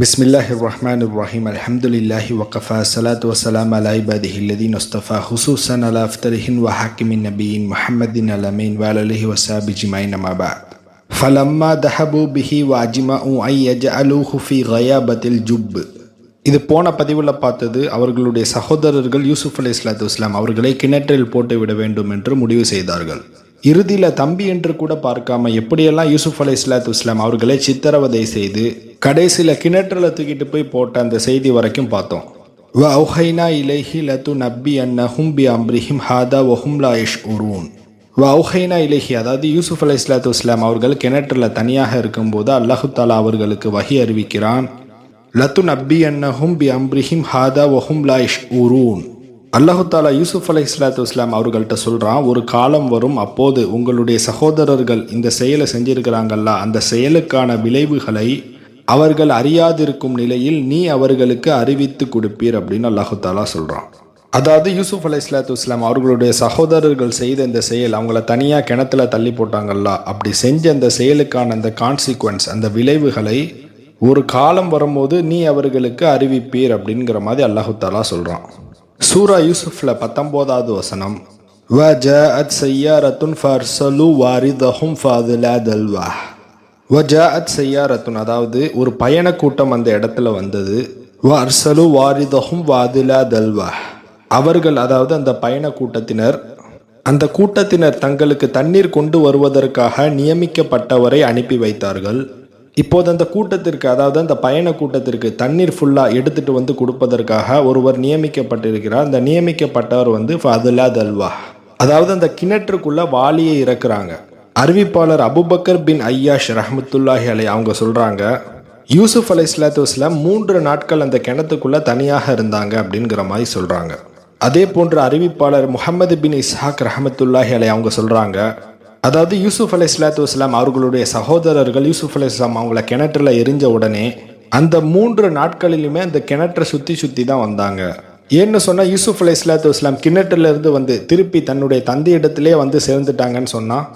பிஸ்மில்லாஹி ரஹ்மான் இப்ராஹிம் அலமதுல்லாஹி வக்கஃபா சலாத் வசலாம் அலா இபாதிஹில்லதீன் உஸ்தஃபா ஹுசூசன் அலா அஃப்தரிஹின் வஹாக்கிமின் நபீன் முஹம்மதின் அலமீன் வாலலஹி வசாபி ஜிமாய் நமாபா ஃபலம்மா தஹபு பிஹி வாஜிமா உ ஐ யஜ் அலூஹு ஃபி கயாபத்தில் ஜுப் இது போன பதிவில் பார்த்தது அவர்களுடைய சகோதரர்கள் யூசுஃப் அலி இஸ்லாத்து இஸ்லாம் அவர்களை கிணற்றில் போட்டு விட வேண்டும் என்று முடிவு செய்தார்கள். இறுதியில் தம்பி என்று கூட பார்க்காம எப்படியெல்லாம் யூசுப் அலி இஸ்லாத்து இஸ்லாம் அவர்களை சித்திரவதை செய்து கடைசியில் கிணற்றில் தூக்கிட்டு போய் போட்ட அந்த செய்தி வரைக்கும் பார்த்தோம். வ அவுஹைனா இலைஹி லத்து நப்பி அன்னஹும் பி அம்ரிஹிம் ஹாதா ஒஹும் லாயிஷ் உரூன் வ அவுஹைனா இலைஹி அதாவது யூசுஃப் அலி இஸ்லாத்து இஸ்லாம் அவர்கள் கிணற்றில் தனியாக இருக்கும்போது அல்லாஹு தாலா அவர்களுக்கு வகி அறிவிக்கிறான். லத்து நப்பி அன்னஹும் பி அம்ரிஹிம் ஹாதா ஒஹும் லாயிஷ் உரூன் அல்லாஹு தாலா யூசுப் அலை இஸ்லாத்து இஸ்லாம் அவர்கள்ட்ட சொல்கிறான் ஒரு காலம் வரும் அப்போது உங்களுடைய சகோதரர்கள் இந்த செயலை செஞ்சிருக்கிறாங்கல்ல அந்த செயலுக்கான விளைவுகளை அவர்கள் அறியாதிருக்கும் நிலையில் நீ அவர்களுக்கு அறிவித்து கொடுப்பீர் அப்படின்னு அல்லாஹாலா சொல்கிறான் அதாவது யூசுப் அலை இஸ்லாத்து இஸ்லாம் அவர்களுடைய சகோதரர்கள் செய்த இந்த செயல் அவங்கள தனியாக கிணத்துல தள்ளி போட்டாங்கல்ல அப்படி செஞ்ச அந்த செயலுக்கான அந்த கான்சிக்வன்ஸ் அந்த விளைவுகளை ஒரு காலம் வரும்போது நீ அவர்களுக்கு அறிவிப்பீர் அப்படிங்கிற மாதிரி அல்லாஹு தாலா சொல்கிறான் சூரா யூசுஃப்ல பத்தொம்போதாவது வசனம் وجاءت سيارة فارسلوا واردهم فاضلا دلوه வஜாஅத் செய்யாரத்துன் அதாவது ஒரு பயண கூட்டம் அந்த இடத்துல வந்தது வ அர்சலு வாரிதஹும் வாதிலா தல்வா அவர்கள் அதாவது அந்த பயண கூட்டத்தினர் அந்த கூட்டத்தினர் தங்களுக்கு தண்ணீர் கொண்டு வருவதற்காக நியமிக்கப்பட்டவரை அனுப்பி வைத்தார்கள் இப்போது அந்த கூட்டத்திற்கு அதாவது அந்த பயண கூட்டத்திற்கு தண்ணீர் ஃபுல்லாக எடுத்துட்டு வந்து கொடுப்பதற்காக ஒருவர் நியமிக்கப்பட்டிருக்கிறார். அந்த நியமிக்கப்பட்டவர் வந்து ஃபதுல்லா தல்வா அதாவது அந்த கிணற்றுக்குள்ளே வாளியை இறக்குறாங்க. அறிவிப்பாளர் அபுபக்கர் பின் ஐயாஷ் ரஹமத்துல்லாஹி அலை அவங்க சொல்கிறாங்க யூசுஃப் அலை இஸ்லாத்து மூன்று நாட்கள் அந்த கிணத்துக்குள்ளே தனியாக இருந்தாங்க அப்படிங்கிற மாதிரி சொல்கிறாங்க அதே போன்று அறிவிப்பாளர் முகமது பின் இஸ்ஹாக் ரஹமத்துல்லாஹி அலை அவங்க சொல்கிறாங்க அதாவது யூசுப் அலி இஸ்லாத்து இஸ்லாம் அவர்களுடைய சகோதரர்கள் யூசுப் அலி இஸ்லாம் அவங்கள கிணற்றில் எரிஞ்ச உடனே அந்த மூன்று நாட்களிலுமே அந்த கிணற்றை சுற்றி சுற்றி தான் வந்தாங்க. ஏன்னு சொன்னால் யூசுப் அலி இஸ்லாத்து இஸ்லாம் கிணற்றிலிருந்து வந்து திருப்பி தன்னுடைய தந்தை வந்து சேர்ந்துட்டாங்கன்னு சொன்னால்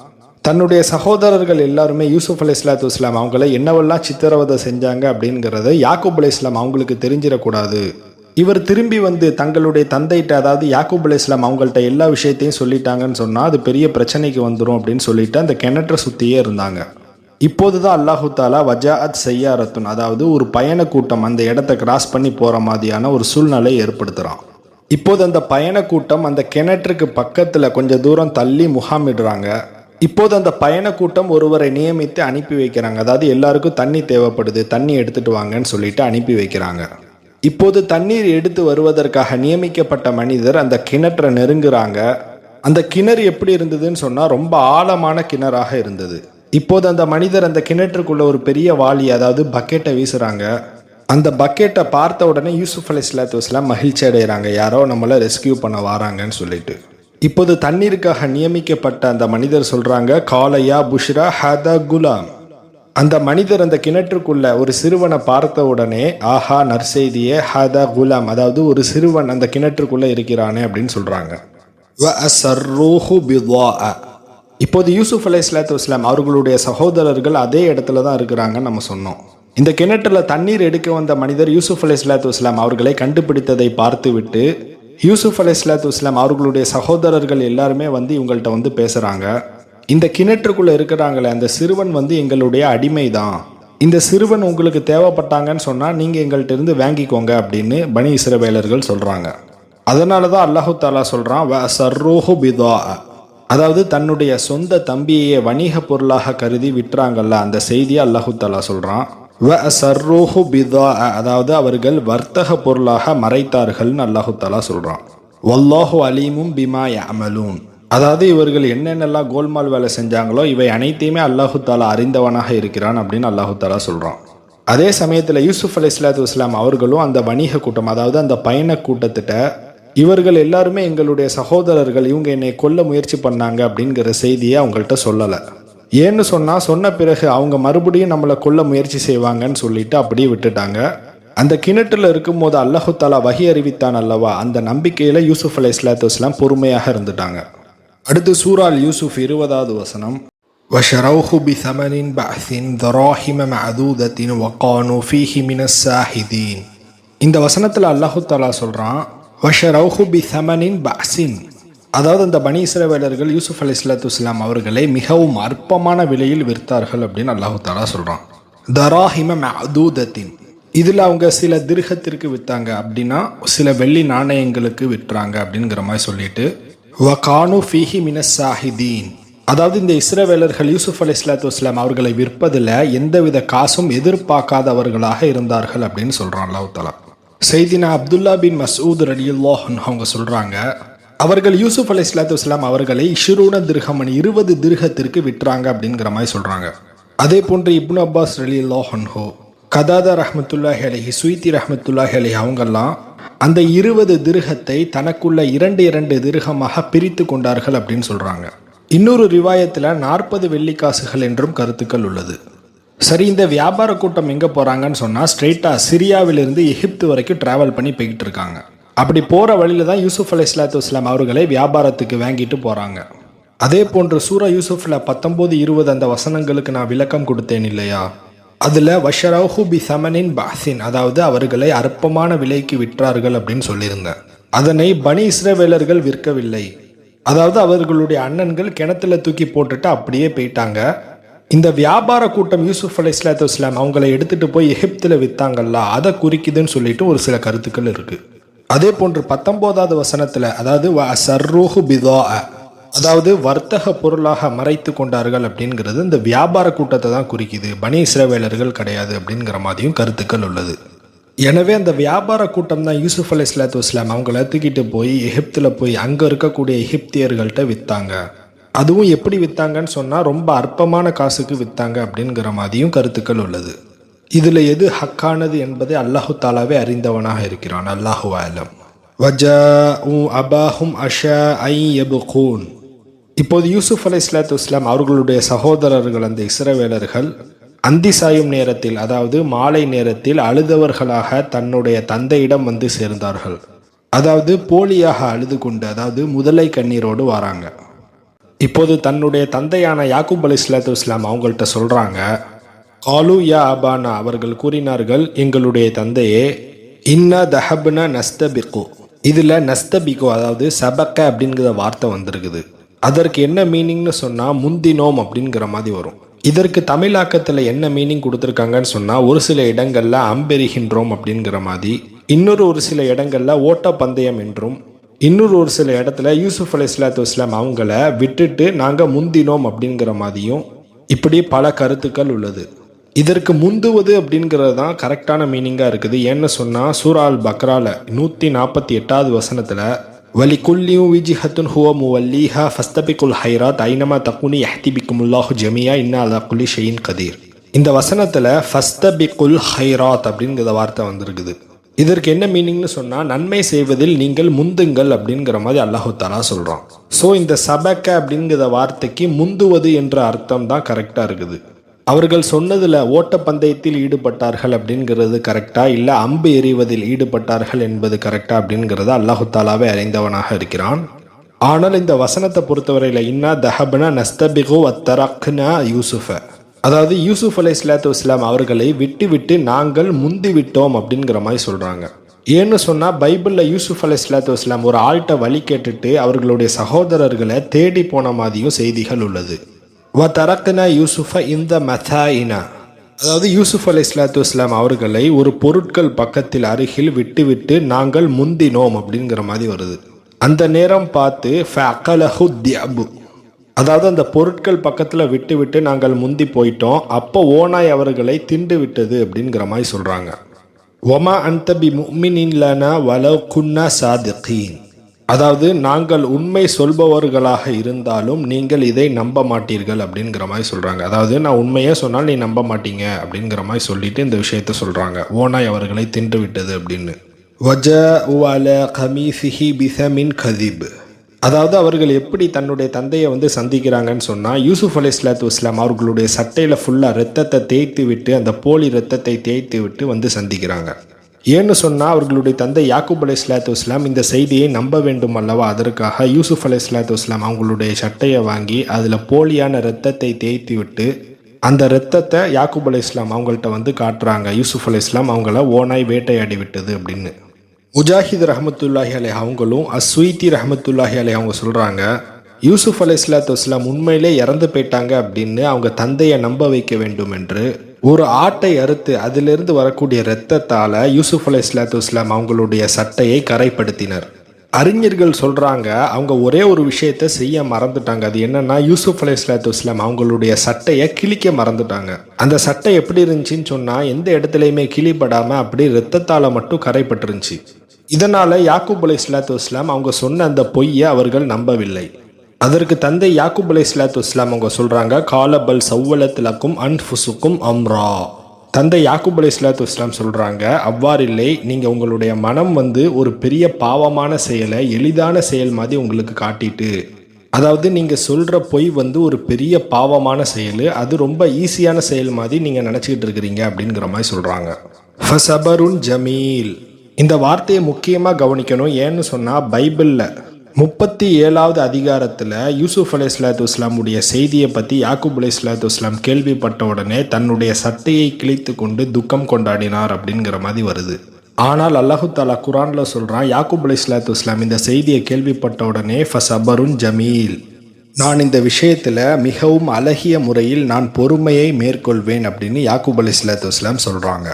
தன்னுடைய சகோதரர்கள் எல்லாருமே யூசுப் அலி இஸ்லாத்து இஸ்லாம் அவங்கள என்னவெல்லாம் சித்திரவதை செஞ்சாங்க அப்படிங்கிறத யாக்கூப் அலி இஸ்லாம் அவங்களுக்கு தெரிஞ்சிடக்கூடாது. இவர் திரும்பி வந்து தங்களுடைய தந்தைகிட்ட அதாவது யாக்கூப் அலி இஸ்லாம் அவங்கள்ட்ட எல்லா விஷயத்தையும் சொல்லிட்டாங்கன்னு சொன்னால் அது பெரிய பிரச்சனைக்கு வந்துடும் அப்படின்னு சொல்லிட்டு அந்த கிணற்றை சுற்றியே இருந்தாங்க. இப்போது தான் அல்லாஹு தாலா வஜாஅத் செய்யாரத்துன் அதாவது ஒரு பயண கூட்டம் அந்த இடத்த கிராஸ் பண்ணி போகிற மாதிரியான ஒரு சூழ்நிலை ஏற்படுத்துகிறான் இப்போது அந்த பயண கூட்டம் அந்த கிணற்றுக்கு பக்கத்தில் கொஞ்சம் தூரம் தள்ளி முகாமிடுறாங்க. இப்போது அந்த பயண கூட்டம் ஒருவரை நியமித்து அனுப்பி வைக்கிறாங்க. அதாவது எல்லாருக்கும் தண்ணி தேவைப்படுது தண்ணி எடுத்துகிட்டு வாங்கன்னு சொல்லிட்டு அனுப்பி வைக்கிறாங்க. இப்போது தண்ணீர் எடுத்து வருவதற்காக நியமிக்கப்பட்ட மனிதர் அந்த கிணற்றை நெருங்குறாங்க. அந்த கிணறு எப்படி இருந்ததுன்னு சொன்னால் ரொம்ப ஆழமான கிணறாக இருந்தது. இப்போது அந்த மனிதர் அந்த கிணற்றுக்குள்ள ஒரு பெரிய வாளி அதாவது பக்கெட்டை வீசுறாங்க. அந்த பக்கெட்டை பார்த்த உடனே யூசுஃப் அலி இஸ்லாத்து வஸ்லாம் மகிழ்ச்சி அடைகிறாங்க யாரோ நம்மளை ரெஸ்கியூ பண்ண வராங்கன்னு சொல்லிட்டு. இப்போது தண்ணீருக்காக நியமிக்கப்பட்ட அந்த மனிதர் சொல்றாங்க காலையா புஷ்ரா ஹதா குலாம். அந்த மனிதர் அந்த கிணற்றுக்குள்ள ஒரு சிறுவனை பார்த்த உடனே ஆஹா நற்செய்தியே ஹதா குலாம். அதாவது ஒரு சிறுவன் அந்த கிணற்றுக்குள்ள இருக்கிறானே அப்படின்னு சொல்றாங்க. இப்போது யூசுப் அலை இஸ்லாத்து இஸ்லாம் அவர்களுடைய சகோதரர்கள் அதே இடத்துல தான் இருக்கிறாங்கன்னு நம்ம சொன்னோம். இந்த கிணற்றுல தண்ணீர் எடுக்க வந்த மனிதர் யூசுப் அலை இஸ்லாத்து இஸ்லாம் அவர்களை கண்டுபிடித்ததை பார்த்துவிட்டு யூசுப் அலை இஸ்லாத்து இஸ்லாம் அவர்களுடைய சகோதரர்கள் எல்லாருமே வந்து இவங்கள்ட்ட வந்து பேசுகிறாங்க இந்த கிணற்றுக்குள்ள இருக்கிறாங்களே அந்த சிறுவன் வந்து எங்களுடைய அடிமை தான் இந்த சிறுவன் உங்களுக்கு தேவைப்பட்டாங்கன்னு சொன்னால் நீங்கள் எங்கள்கிட்ட இருந்து வாங்கிக்கோங்க அப்படின்னு பனி இஸ்ரவேலர்கள் சொல்கிறாங்க அதனால தான் அல்லாஹு தாலா சொல்கிறான் வ சர்ரோஹு பிதா. அதாவது தன்னுடைய சொந்த தம்பியையே வணிக பொருளாக கருதி விட்டுறாங்கல்ல அந்த செய்தியை அல்லாஹு தாலா சொல்கிறான் வ சர்ரோஹு பிதா. அதாவது அவர்கள் வர்த்தக பொருளாக மறைத்தார்கள்னு அல்லாஹு தாலா சொல்கிறான் வல்லாஹு அலீமும் பிமா அமலூன் அதாவது இவர்கள் என்னென்னலாம் கோல்மால் வேலை செஞ்சாங்களோ இவை அனைத்தையுமே அல்லாஹு தாலா அறிந்தவனாக இருக்கிறான் அப்படின்னு அல்லாஹு தாலா சொல்கிறான் அதே சமயத்தில் யூசுஃப் அலி இஸ்லாத்து இஸ்லாம் அவர்களும் அந்த வணிக கூட்டம் அதாவது அந்த பயண கூட்டத்திட்ட இவர்கள் எல்லாருமே எங்களுடைய சகோதரர்கள் இவங்க என்னை கொல்ல முயற்சி பண்ணாங்க அப்படிங்கிற செய்தியை அவங்கள்ட்ட சொல்லலை. ஏன்னு சொன்னால் சொன்ன பிறகு அவங்க மறுபடியும் நம்மளை கொல்ல முயற்சி செய்வாங்கன்னு சொல்லிட்டு அப்படியே விட்டுட்டாங்க. அந்த கிணற்றில் இருக்கும்போது அல்லாஹு தாலா வகி அறிவித்தான் அல்லவா? அந்த நம்பிக்கையில் யூசுஃப் அலி இஸ்லாத்து இஸ்லாம் பொறுமையாக இருந்துட்டாங்க. அடுத்து சூரால் யூசுஃப் இருபதாவது வசனம் وشروه بثمن بعث دراهم معدودة وقانوا فيه من الساحدين இந்த வசனத்தில் அல்லாஹு தாலா சொல்கிறான் வஷரவுஹு பி சமனின் பசின் அதாவது அந்த பனி இஸ்ரவேலர்கள் யூசுப் அலி இஸ்லாத்து இஸ்லாம் அவர்களை மிகவும் அற்பமான விலையில் விற்றார்கள் அப்படின்னு அல்லாஹு தாலா சொல்கிறான் தராஹிம மதூதத்தின் இதில் அவங்க சில திருகத்திற்கு விற்றாங்க அப்படின்னா சில வெள்ளி நாணயங்களுக்கு விற்றாங்க அப்படிங்கிற மாதிரி சொல்லிட்டு வகானு கானு சாஹிதீன். அதாவது இந்த இஸ்ரவேலர்கள் யூசுப் அலி இஸ்லாத்து வஸ்லாம் அவர்களை விற்பதில் எந்தவித காசும் எதிர்பார்க்காதவர்களாக இருந்தார்கள் அப்படின்னு சொல்கிறான் அல்லாஹ் தலா செய்தினா அப்துல்லா பின் மசூத் ரலியுல்லாஹன் அவங்க சொல்கிறாங்க அவர்கள் யூசுப் அலி இஸ்லாத்து வஸ்லாம் அவர்களை இஷுரூன திருகமன் இருபது திருகத்திற்கு விற்றாங்க அப்படிங்கிற மாதிரி சொல்கிறாங்க அதே போன்று இப்னு அப்பாஸ் ரலியுல்லாஹன்ஹோ கதாதா ரஹமத்துல்லாஹி அலஹி சுயித்தி ரஹமத்துல்லாஹி அலஹி அவங்கெல்லாம் அந்த இருபது திருகத்தை தனக்குள்ள இரண்டு இரண்டு திருகமாக பிரித்து கொண்டார்கள் அப்படின்னு சொல்கிறாங்க இன்னொரு ரிவாயத்தில் நாற்பது வெள்ளிக்காசுகள் என்றும் கருத்துக்கள் உள்ளது. சரி இந்த வியாபார கூட்டம் எங்கே போகிறாங்கன்னு சொன்னால் ஸ்ட்ரெயிட்டாக சிரியாவிலிருந்து எகிப்து வரைக்கும் ட்ராவல் பண்ணி போய்கிட்டு இருக்காங்க. அப்படி போகிற வழியில் தான் யூசுப் அலி இஸ்லாத்து இஸ்லாம் அவர்களை வியாபாரத்துக்கு வாங்கிட்டு போகிறாங்க அதே போன்று சூரா யூசுஃபில் பத்தொம்போது இருபது அந்த வசனங்களுக்கு நான் விளக்கம் கொடுத்தேன் இல்லையா? அதில் வஷரஹு பி சமனின் பாசின் அதாவது அவர்களை அற்பமான விலைக்கு விற்றார்கள் அப்படின்னு சொல்லியிருந்தேன். அதனை பனி இஸ்ரவேலர்கள் விற்கவில்லை. அதாவது அவர்களுடைய அண்ணன்கள் கிணத்துல தூக்கி போட்டுட்டு அப்படியே போயிட்டாங்க. இந்த வியாபார கூட்டம் யூசுஃப் அலி இஸ்லாத்து இஸ்லாம் அவங்கள எடுத்துட்டு போய் எகிப்தில் விற்றாங்கல்ல அதை குறிக்குதுன்னு சொல்லிட்டு ஒரு சில கருத்துக்கள் இருக்கு. அதே போன்று பத்தொன்பதாவது வசனத்தில் அதாவது சர்ரூஹு பிதா அதாவது வர்த்தக பொருளாக மறைத்து கொண்டார்கள் அப்படிங்கிறது இந்த வியாபார கூட்டத்தை தான் குறிக்குது. பனி இஸ்ரவேலர்கள் கிடையாது அப்படிங்கிற மாதிரியும் கருத்துக்கள் உள்ளது. எனவே அந்த வியாபார கூட்டம் தான் யூசுப் அலி இஸ்லாத்து இஸ்லாம் அவங்கள தூக்கிட்டு போய் எகிப்தில் போய் அங்கே இருக்கக்கூடிய எகிப்தியர்கள்ட்ட விற்றாங்க அதுவும் எப்படி விற்றாங்கன்னு சொன்னால் ரொம்ப அற்பமான காசுக்கு விற்றாங்க அப்படிங்கிற மாதிரியும் கருத்துக்கள் உள்ளது. இதில் எது ஹக்கானது என்பதை அல்லாஹு தாலாவே அறிந்தவனாக இருக்கிறான். அல்லாஹு ஆலம் வஜா அபாஹும் அஷா ஐ எபுகூன் இப்போது யூசுப் அலி இஸ்லாத்து இஸ்லாம் அவர்களுடைய சகோதரர்கள் அந்த இஸ்ரவேலர்கள் அந்தி சாயும் நேரத்தில் அதாவது மாலை நேரத்தில் அழுதவர்களாக தன்னுடைய தந்தையிடம் வந்து சேர்ந்தார்கள். அதாவது போலியாக அழுது கொண்டு அதாவது முதலை கண்ணீரோடு வராங்க. இப்போது தன்னுடைய தந்தையான யாக்கூப் அலி இஸ்லாத்து இஸ்லாம் அவங்கள்ட்ட சொல்கிறாங்க காலு யா அபானா அவர்கள் கூறினார்கள் எங்களுடைய தந்தையே இன்னா தஹப்னா நஸ்தபிகோ இதில் நஸ்தபிகோ அதாவது சபக்க அப்படிங்கிற வார்த்தை வந்திருக்குது. அதற்கு என்ன மீனிங்னு சொன்னால் முந்தினோம் அப்படிங்கிற மாதிரி வரும். இதற்கு தமிழாக்கத்தில் என்ன மீனிங் கொடுத்துருக்காங்கன்னு சொன்னால் ஒரு சில இடங்களில் அம்பெறுகின்றோம் அப்படிங்கிற மாதிரி இன்னொரு ஒரு சில இடங்களில் ஓட்டப்பந்தயம் என்றும் இன்னொரு ஒரு சில இடத்துல யூசுஃப் அலி இஸ்லாத்து இஸ்லாம் அவங்கள விட்டுட்டு நாங்கள் முந்தினோம் அப்படிங்கிற மாதிரியும் இப்படி பல கருத்துக்கள் உள்ளது. இதற்கு முந்துவது அப்படிங்கிறது தான் கரெக்டான மீனிங்காக இருக்குது. ஏன்னு சொன்னால் சூரால் பக்ரால நூற்றி நாற்பத்தி எட்டாவது வசனத்தில் வலி குல்லியும் விஜிஹத்துன் ஹுவ முவல்லீஹா ஃபஸ்தபிகுல் ஹைராத் ஐனமா தக்குனி எஹ்திபிக்குமுல்லாஹு ஜமியா இன்னா அலா குலி ஷெயின் கதீர் இந்த வசனத்தில் ஃபஸ்தபிகுல் ஹைராத் அப்படிங்கிற வார்த்தை வந்திருக்குது. இதற்கு என்ன மீனிங்னு சொன்னால் நன்மை செய்வதில் நீங்கள் முந்துங்கள் அப்படிங்கிற மாதிரி அல்லாஹு தாலா சொல்கிறான் ஸோ இந்த சபக்க அப்படிங்கிற வார்த்தைக்கு முந்துவது என்ற அர்த்தம் தான் கரெக்டாக இருக்குது. அவர்கள் சொன்னதில் ஓட்டப்பந்தயத்தில் ஈடுபட்டார்கள் அப்படிங்கிறது கரெக்டா இல்லை அம்பு எறிவதில் ஈடுபட்டார்கள் என்பது கரெக்டா அப்படிங்கிறத அல்லாஹு தாலாவே அறிந்தவனாக இருக்கிறான். ஆனால் இந்த வசனத்தை பொறுத்தவரையில் இன்னா தஹபனா நஸ்தபிகு அத்தரக்னா யூசுஃப. அதாவது யூசுஃப் அலை இஸ்லாத்து இஸ்லாம் அவர்களை விட்டு விட்டு நாங்கள் முந்தி விட்டோம் அப்படிங்கிற மாதிரி சொல்கிறாங்க ஏன்னு சொன்னால் பைபிளில் யூசுஃப் அலை இஸ்லாத்து இஸ்லாம் ஒரு ஆள்கிட்ட வழி கேட்டுட்டு அவர்களுடைய சகோதரர்களை தேடி போன மாதிரியும் செய்திகள் உள்ளது. வ தரக்குனா யூசுஃப இந்த மதாயினா அதாவது யூசுஃப் அலி இஸ்லாத்து இஸ்லாம் அவர்களை ஒரு பொருட்கள் பக்கத்தில் அருகில் விட்டுவிட்டு நாங்கள் முந்தினோம் அப்படிங்கிற மாதிரி வருது. அந்த நேரம் பார்த்து ஃபஅகலஹு தியபு. அதாவது அந்த பொருட்கள் பக்கத்தில் விட்டு விட்டு நாங்கள் முந்தி போயிட்டோம். அப்போ ஓனாய் அவர்களை திண்டு விட்டது அப்படிங்கிற மாதிரி சொல்கிறாங்க ஒமா அன்தபி முக்மினின்லனா வலோ குன்னா சாதிகீன். அதாவது நாங்கள் உண்மை சொல்பவர்களாக இருந்தாலும் நீங்கள் இதை நம்ப மாட்டீர்கள் அப்படிங்கிற மாதிரி சொல்கிறாங்க அதாவது நான் உண்மையே சொன்னால் நீ நம்ப மாட்டீங்க அப்படிங்கிற மாதிரி சொல்லிட்டு இந்த விஷயத்த சொல்கிறாங்க ஓனாய் அவர்களை தின்று விட்டது அப்படின்னு. வஜ உவால கமீசிஹி பிசமின் கதீப். அதாவது அவர்கள் எப்படி தன்னுடைய தந்தையை வந்து சந்திக்கிறாங்கன்னு சொன்னால் யூசுஃப் அலி இஸ்லாத்து இஸ்லாம் அவர்களுடைய சட்டையில் ஃபுல்லாக ரத்தத்தை தேய்த்து விட்டு அந்த போலி ரத்தத்தை தேய்த்து விட்டு வந்து சந்திக்கிறாங்க. ஏன்னு சொன்னால் அவர்களுடைய தந்தை யாக்கூப் அலை இஸ்லாத்து இஸ்லாம் இந்த செய்தியை நம்ப வேண்டும் அல்லவா? அதற்காக யூசுப் அலை இஸ்லாத்து இஸ்லாம் அவங்களுடைய சட்டையை வாங்கி அதில் போலியான இரத்தத்தை தேய்த்து விட்டு அந்த இரத்தத்தை யாக்கூப் அலை இஸ்லாம் அவங்கள்ட்ட வந்து காட்டுறாங்க. யூசுப் அலை இஸ்லாம் அவங்கள ஓனாய் வேட்டையாடி விட்டது அப்படின்னு. முஜாஹித் ரஹமத்துல்லாஹி அலை அவங்களும் அஸ்வீத்தி ரஹமத்துல்லாஹி அலை அவங்க சொல்கிறாங்க யூசுப் அலை இஸ்லாத்து இஸ்லாம் உண்மையிலே இறந்து போயிட்டாங்க அப்படின்னு அவங்க தந்தையை நம்ப வைக்க வேண்டும் என்று ஒரு ஆட்டை அறுத்து அதிலிருந்து வரக்கூடிய இரத்தத்தால் யூசுப் அலை இஸ்லாத்து இஸ்லாம் அவங்களுடைய சட்டையை கரைப்படுத்தினர். அறிஞர்கள் சொல்கிறாங்க அவங்க ஒரே ஒரு விஷயத்தை செய்ய மறந்துட்டாங்க. அது என்னன்னா யூசுப் அலை இஸ்லாத்து இஸ்லாம் அவங்களுடைய சட்டையை கிழிக்க மறந்துட்டாங்க. அந்த சட்டை எப்படி இருந்துச்சுன்னு சொன்னால் எந்த இடத்துலையுமே கிழிப்படாமல் அப்படி இரத்தத்தால் மட்டும் கரைப்பட்டிருந்துச்சு. இதனால் யாக்கூப் அலை இஸ்லாத்து இஸ்லாம் அவங்க சொன்ன அந்த பொய்யை அவர்கள் நம்பவில்லை. அதற்கு தந்தை யாக்குப் அலை இஸ்லாத்து இஸ்லாம் அவங்க சொல்கிறாங்க காலபல் சவ்வலத்திலக்கும் அன்ஃபுசுக்கும் அம்ரா. தந்தை யாக்குப் அலை இஸ்லாத்து இஸ்லாம் சொல்கிறாங்க அவ்வாறில்லை நீங்கள் உங்களுடைய மனம் வந்து ஒரு பெரிய பாவமான செயலை எளிதான செயல் மாதிரி உங்களுக்கு காட்டிட்டு அதாவது நீங்கள் சொல்கிற பொய் வந்து ஒரு பெரிய பாவமான செயல் அது ரொம்ப ஈஸியான செயல் மாதிரி நீங்கள் நினச்சிக்கிட்டு இருக்கிறீங்க அப்படிங்கிற மாதிரி சொல்கிறாங்க ஃபசபருன் ஜமீல். இந்த வார்த்தையை முக்கியமாக கவனிக்கணும். ஏன்னு சொன்னால் பைபிளில் முப்பத்தி ஏழாவது அதிகாரத்தில் யூசுஃப் அலை இஸ்லாத்து இஸ்லாமுடைய செய்தியை பற்றி யாக்கூப் அலை இஸ்லாத்து இஸ்லாம் கேள்விப்பட்ட உடனே தன்னுடைய சட்டையை கிழித்து கொண்டு துக்கம் கொண்டாடினார் அப்படிங்கிற மாதிரி வருது. ஆனால் அல்லாஹு தாலா குரானில் சொல்கிறான் யாக்கூப் அலை இஸ்லாத்து இஸ்லாம் இந்த செய்தியை கேள்விப்பட்ட உடனே ஃபசபருன் ஜமீல். நான் இந்த விஷயத்தில் மிகவும் அழகிய முறையில் நான் பொறுமையை மேற்கொள்வேன் அப்படின்னு யாக்கூப் அலி இஸ்லாத்து இஸ்லாம் சொல்கிறாங்க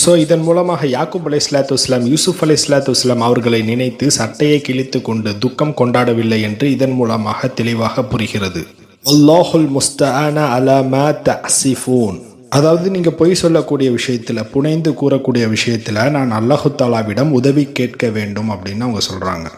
ஸோ இதன் மூலமாக யாக்கூப் அலை இஸ்லாத்து இஸ்லாம் யூசுப் அலை இஸ்லாத்து இஸ்லாம் அவர்களை நினைத்து சட்டையை கிழித்து கொண்டு துக்கம் கொண்டாடவில்லை என்று இதன் மூலமாக தெளிவாக புரிகிறது. அல்லாஹுல் முஸ்தான அலமா தசிஃபூன் அதாவது நீங்கள் பொய் சொல்லக்கூடிய விஷயத்தில் புனைந்து கூறக்கூடிய விஷயத்தில் நான் அல்லாஹு தாலாவிடம் உதவி கேட்க வேண்டும் அப்படின்னு அவங்க சொல்கிறாங்க